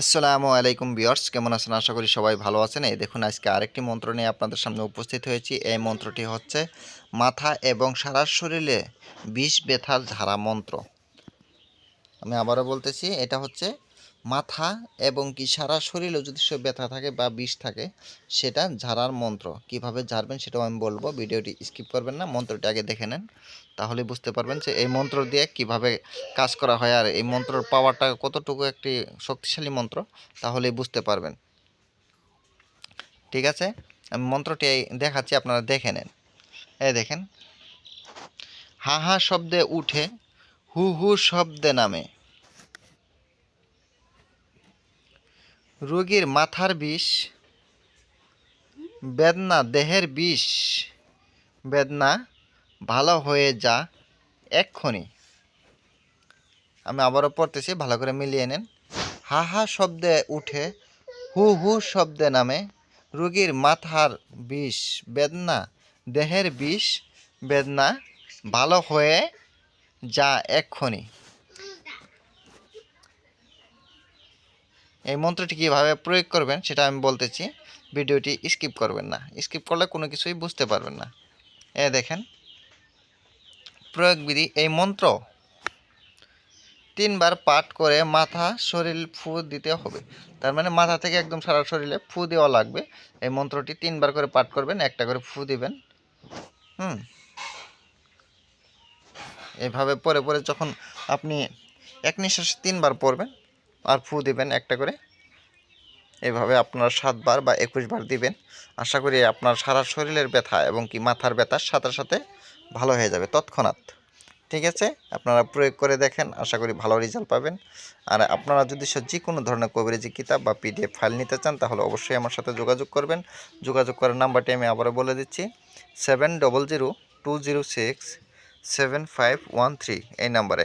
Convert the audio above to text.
আসসালামু আলাইকুম বিয়ার্স কেমন আছেন? আশা করি সবাই ভালো আছেন। এই দেখুন, আজকে আরেকটি মন্ত্র নিয়ে আপনাদের সামনে উপস্থিত হয়েছি। এই মন্ত্রটি হচ্ছে মাথা এবং সারা শরীরে বিষ ব্যথার ধারা মন্ত্র। আমি আবারও বলতেছি, এটা হচ্ছে মাথা এবং কি সারা শরীরে যদি সে ব্যথা থাকে বা বিষ থাকে, সেটা ঝাড়ার মন্ত্র। কীভাবে ঝাড়বেন সেটাও আমি বলব, ভিডিওটি স্কিপ করবেন না, মন্ত্রটি আগে দেখে নেন। তাহলে বুঝতে পারবেন যে এই মন্ত্র দিয়ে কীভাবে কাজ করা হয় আর এই মন্ত্রর পাওয়ারটা কতটুকু একটি শক্তিশালী মন্ত্র, তাহলেই বুঝতে পারবেন। ঠিক আছে? আমি মন্ত্রটি দেখাচ্ছি, আপনারা দেখে নেন। এই দেখেন। হা হা শব্দে উঠে, হু হু শব্দে নামে। রোগীর মাথার বিষ, বেদনা, দেহের বিষ, বেদনা, ভালো হয়ে যা, এক্ষুনি। আমি আবারও পড়তেছি, ভালো করে মিলিয়ে নেন। হা হা শব্দে উঠে, হু হু শব্দে নামে, রোগীর মাথার বিষ, বেদনা, দেহের বিষ, বেদনা, ভালো হয়ে যা, এক্ষুনি। এই মন্ত্রটি কীভাবে প্রয়োগ করবেন সেটা আমি বলতেছি। ভিডিওটি স্কিপ করবেন না। স্কিপ করলে কোনো কিছুই বুঝতে পারবেন না। এ দেখেন। প্রয়োগবিধি এই মন্ত্র তিনবার পাঠ করে মাথা, শরীর ফু দিতে হবে। তার মানে মাথা থেকে একদম সারা শরীরে ফু দেওয়া লাগবে। এই মন্ত্রটি তিনবার করে পাঠ করবেন, একটা করে ফু দিবেন। হুম। এভাবে পরে পরে যখন আপনি এক নিঃশ্বাসে তিনবার পড়বেন আর ফু দিবেন একটা করে। এভাবে আপনার সাতবার বা একুশ বার দিবেন। আশা করি আপনার সারা শরীরের ব্যথা এবং কি মাথার ব্যথার সাথে সাথে ভালো হয়ে যাবে তৎক্ষণাৎ। ঠিক আছে? আপনারা প্রয়োগ করে দেখেন, আশা করি ভালো রেজাল্ট পাবেন। আর আপনারা যদি যে কোনো ধরনের কভারেজি কিতাব বা পিডিএফ ফাইল নিতে চান, তাহলে অবশ্যই আমার সাথে যোগাযোগ করবেন। যোগাযোগ করার নাম্বারটি আমি আবারও বলে দিচ্ছি। Seven double zero two zero six seven five one three এই নাম্বারে।